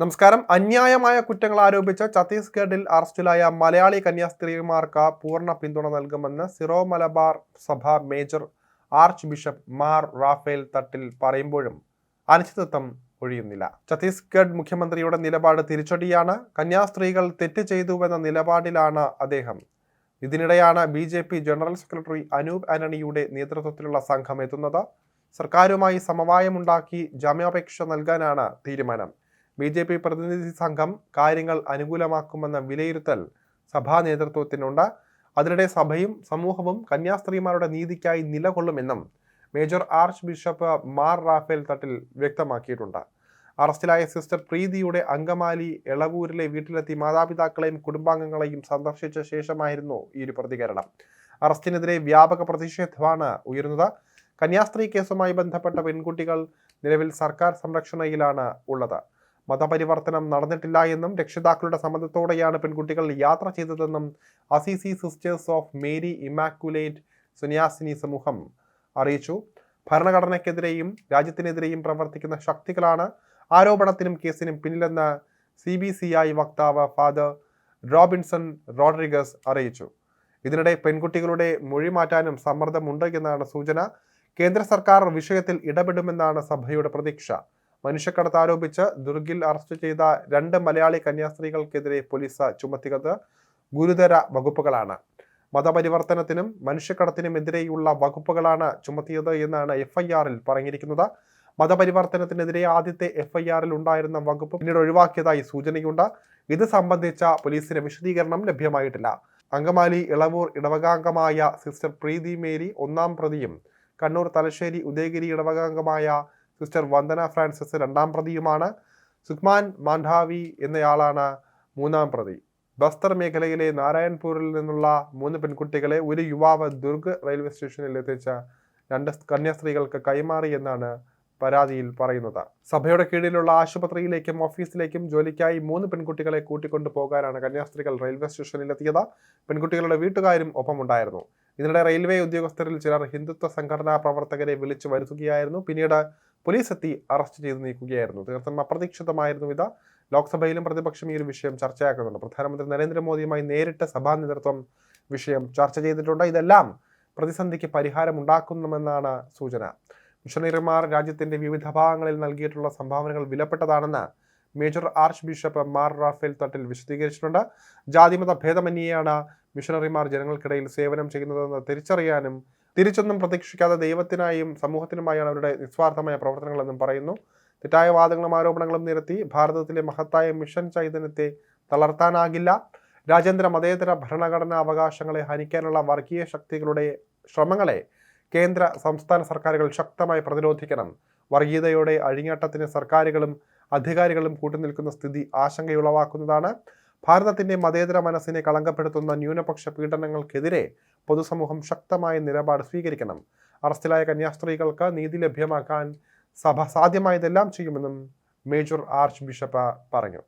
നമസ്കാരം. അന്യായമായ കുറ്റങ്ങൾ ആരോപിച്ച് ഛത്തീസ്ഗഡിൽ അറസ്റ്റിലായ മലയാളി കന്യാസ്ത്രീമാർക്ക് പൂർണ പിന്തുണ നൽകുമെന്ന് സിറോ മലബാർ സഭ major archbishop Mar Raphael Thattil പറയുമ്പോഴും അനിശ്ചിതത്വം ഒഴിയുന്നില്ല. ഛത്തീസ്ഗഡ് മുഖ്യമന്ത്രിയുടെ നിലപാട് തിരിച്ചടിയാണ്. കന്യാസ്ത്രീകൾ തെറ്റ് ചെയ്തുവെന്ന നിലപാടിലാണ് അദ്ദേഹം. ഇതിനിടെയാണ് ബി ജനറൽ സെക്രട്ടറി അനൂപ് ആന്റണിയുടെ നേതൃത്വത്തിലുള്ള സംഘം എത്തുന്നത്. സർക്കാരുമായി സമവായമുണ്ടാക്കി ജാമ്യാപേക്ഷ നൽകാനാണ് തീരുമാനം. ബി ജെ പി പ്രതിനിധി സംഘം കാര്യങ്ങൾ അനുകൂലമാക്കുമെന്ന വിലയിരുത്തൽ സഭാ നേതൃത്വത്തിനുണ്ട്. അതിനിടെ സഭയും സമൂഹവും കന്യാസ്ത്രീമാരുടെ നീതിക്കായി നിലകൊള്ളുമെന്നും major archbishop Mar Raphael Thattil വ്യക്തമാക്കിയിട്ടുണ്ട്. അറസ്റ്റിലായ സിസ്റ്റർ പ്രീതിയുടെ അങ്കമാലി എളവൂരിലെ വീട്ടിലെത്തി മാതാപിതാക്കളെയും കുടുംബാംഗങ്ങളെയും സന്ദർശിച്ച ശേഷമായിരുന്നു ഈ ഒരു പ്രതികരണം. അറസ്റ്റിനെതിരെ വ്യാപക പ്രതിഷേധമാണ് ഉയരുന്നത്. കന്യാസ്ത്രീ കേസുമായി ബന്ധപ്പെട്ട പെൺകുട്ടികൾ നിലവിൽ സർക്കാർ സംരക്ഷണയിലാണ് ഉള്ളത്. മതപരിവർത്തനം നടന്നിട്ടില്ല എന്നും രക്ഷിതാക്കളുടെ സമ്മതത്തോടെയാണ് പെൺകുട്ടികൾ യാത്ര ചെയ്തതെന്നും Assisi sisters of Mary Immaculate സുന്യാസിനി സമൂഹം അറിയിച്ചു. ഭരണഘടനയ്ക്കെതിരെയും രാജ്യത്തിനെതിരെയും പ്രവർത്തിക്കുന്ന ശക്തികളാണ് ആരോപണത്തിനും കേസിനും പിന്നിലെന്ന് സി ബി സി ഐ വക്താവ് ഫാദർ റോബിൻസൺ റോഡ്രിഗസ് അറിയിച്ചു. ഇതിനിടെ പെൺകുട്ടികളുടെ മൊഴി മാറ്റാനും സമ്മർദ്ദമുണ്ട് എന്നാണ് സൂചന. കേന്ദ്ര സർക്കാർ വിഷയത്തിൽ ഇടപെടുമെന്നാണ് സഭയുടെ പ്രതീക്ഷ. മനുഷ്യക്കടത്ത് ആരോപിച്ച് ദുർഗിൽ അറസ്റ്റ് ചെയ്ത രണ്ട് മലയാളി കന്യാസ്ത്രീകൾക്കെതിരെ പോലീസ് ചുമത്തിയത് ഗുരുതര വകുപ്പുകളാണ്. മതപരിവർത്തനത്തിനും മനുഷ്യക്കടത്തിനും എതിരെയുള്ള വകുപ്പുകളാണ് ചുമത്തിയത് എന്നാണ് എഫ് ഐ ആറിൽ പറഞ്ഞിരിക്കുന്നത്. മതപരിവർത്തനത്തിനെതിരെ ആദ്യത്തെ എഫ്ഐആറിൽ ഉണ്ടായിരുന്ന വകുപ്പ് പിന്നീട് ഒഴിവാക്കിയതായി സൂചനയുണ്ട്. ഇത് സംബന്ധിച്ച പോലീസിന് വിശദീകരണം ലഭ്യമായിട്ടില്ല. അങ്കമാലി ഇളവൂർ ഇടവകാംഗമായ സിസ്റ്റർ പ്രീതി മേരി ഒന്നാം പ്രതിയും കണ്ണൂർ തലശ്ശേരി ഉദയഗിരി ഇടവകാംഗമായ സിസ്റ്റർ വന്ദന ഫ്രാൻസിസ് രണ്ടാം പ്രതിയുമാണ്. സുഖ്മാൻ മാൻഡാവി എന്നയാളാണ് മൂന്നാം പ്രതി. ബസ്തർ മേഖലയിലെ നാരായൺപൂരിൽ നിന്നുള്ള മൂന്ന് പെൺകുട്ടികളെ ഒരു യുവാവ് ദുർഗ് റെയിൽവേ സ്റ്റേഷനിൽ എത്തിച്ച രണ്ട് കന്യാസ്ത്രീകൾക്ക് കൈമാറി എന്നാണ് പരാതിയിൽ പറയുന്നത്. സഭയുടെ കീഴിലുള്ള ആശുപത്രിയിലേക്കും ഓഫീസിലേക്കും ജോലിക്കായി മൂന്ന് പെൺകുട്ടികളെ കൂട്ടിക്കൊണ്ടു പോകാനാണ് കന്യാസ്ത്രീകൾ റെയിൽവേ സ്റ്റേഷനിൽ എത്തിയത്. പെൺകുട്ടികളുടെ വീട്ടുകാരും ഒപ്പമുണ്ടായിരുന്നു. ഇതിനിടെ റെയിൽവേ ഉദ്യോഗസ്ഥരിൽ ചിലർ ഹിന്ദുത്വ സംഘടനാ പ്രവർത്തകരെ വിളിച്ചു വരുത്തുകയായിരുന്നു. പിന്നീട് പോലീസ് എത്തി അറസ്റ്റ് ചെയ്ത് നീക്കുകയായിരുന്നു. തീർത്തും അപ്രതീക്ഷിതമായിരുന്നു ഇത്. ലോക്സഭയിലും പ്രതിപക്ഷം ഈ ഒരു വിഷയം ചർച്ചയാക്കുന്നുണ്ട്. പ്രധാനമന്ത്രി നരേന്ദ്രമോദിയുമായി നേരിട്ട് സഭാ നേതൃത്വം വിഷയം ചർച്ച ചെയ്തിട്ടുണ്ട്. ഇതെല്ലാം പ്രതിസന്ധിക്ക് പരിഹാരം ഉണ്ടാക്കുന്നുമെന്നാണ് സൂചന. മിഷണറിമാർ രാജ്യത്തിന്റെ വിവിധ ഭാഗങ്ങളിൽ നൽകിയിട്ടുള്ള സംഭാവനകൾ വിലപ്പെട്ടതാണെന്ന് major archbishop Mar Raphael Thattil വിശദീകരിച്ചിട്ടുണ്ട്. ജാതിമത ഭേദമന്യേയാണ് മിഷണറിമാർ ജനങ്ങൾക്കിടയിൽ സേവനം ചെയ്യുന്നതെന്ന് തിരിച്ചറിയാനും തിരിച്ചൊന്നും പ്രതീക്ഷിക്കാതെ ദൈവത്തിനായും സമൂഹത്തിനുമായാണ് അവരുടെ നിസ്വാർത്ഥമായ പ്രവർത്തനങ്ങളെന്നും പറയുന്നു. തെറ്റായ വാദങ്ങളും ആരോപണങ്ങളും നിരത്തി ഭാരതത്തിലെ മഹത്തായ മിഷൻ ചൈതന്യത്തെ തളർത്താനാകില്ല. രാജ്യാന്തര മതേതര ഭരണഘടനാ അവകാശങ്ങളെ ഹനിക്കാനുള്ള വർഗീയ ശക്തികളുടെ ശ്രമങ്ങളെ കേന്ദ്ര സംസ്ഥാന സർക്കാരുകൾ ശക്തമായി പ്രതിരോധിക്കണം. വർഗീയതയുടെ അഴിഞ്ഞാട്ടത്തിന് സർക്കാരുകളും അധികാരികളും കൂട്ടുനിൽക്കുന്ന സ്ഥിതി ആശങ്കയുളവാക്കുന്നതാണ്. ഭാരതത്തിന്റെ മതേതര മനസ്സിനെ കളങ്കപ്പെടുത്തുന്ന ന്യൂനപക്ഷ പീഡനങ്ങൾക്കെതിരെ പൊതുസമൂഹം ശക്തമായ നിലപാട് സ്വീകരിക്കണം. അറസ്റ്റിലായ കന്യാസ്ത്രീകൾക്ക് നീതി ലഭ്യമാക്കാൻ സഭ സാധ്യമായതെല്ലാം ചെയ്യുമെന്നും മേജർ ആർച്ച് ബിഷപ്പ് പറഞ്ഞു.